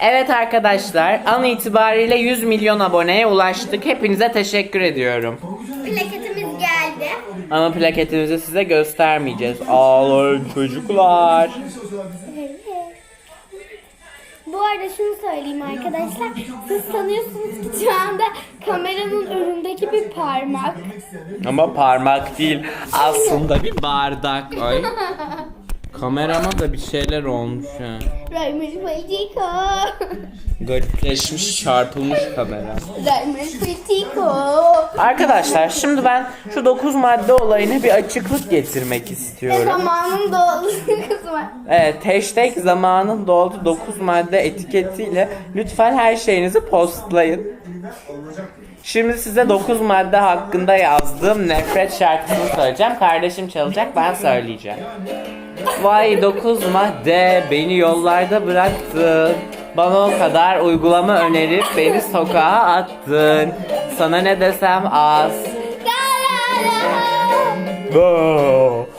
Evet arkadaşlar an itibariyle 100 milyon aboneye ulaştık. Hepinize teşekkür ediyorum. Plaketimiz geldi. Ama plaketimizi size göstermeyeceğiz. Ağlayın çocuklar. Bu arada şunu söyleyeyim arkadaşlar. Siz sanıyorsunuz ki şu anda kameranın önündeki bir parmak. Ama parmak değil aslında bir bardak. Ay. Kamerama da bir şeyler olmuş ha. Raymond Politico. Garipleşmiş çarpılmış kamera. Raymond Politico. Arkadaşlar şimdi ben şu 9 madde olayına bir açıklık getirmek istiyorum. Zamanın doldu kızım. Evet hashtag zamanın doldu 9 madde etiketiyle lütfen her şeyinizi postlayın. Şimdi size 9 madde hakkında yazdığım nefret şarkısını söyleyeceğim. Kardeşim çalacak ben söyleyeceğim. Vay 9 madde beni yollarda bıraktın. Bana o kadar uygulama önerip beni sokağa attın. Sana ne desem az. Aa!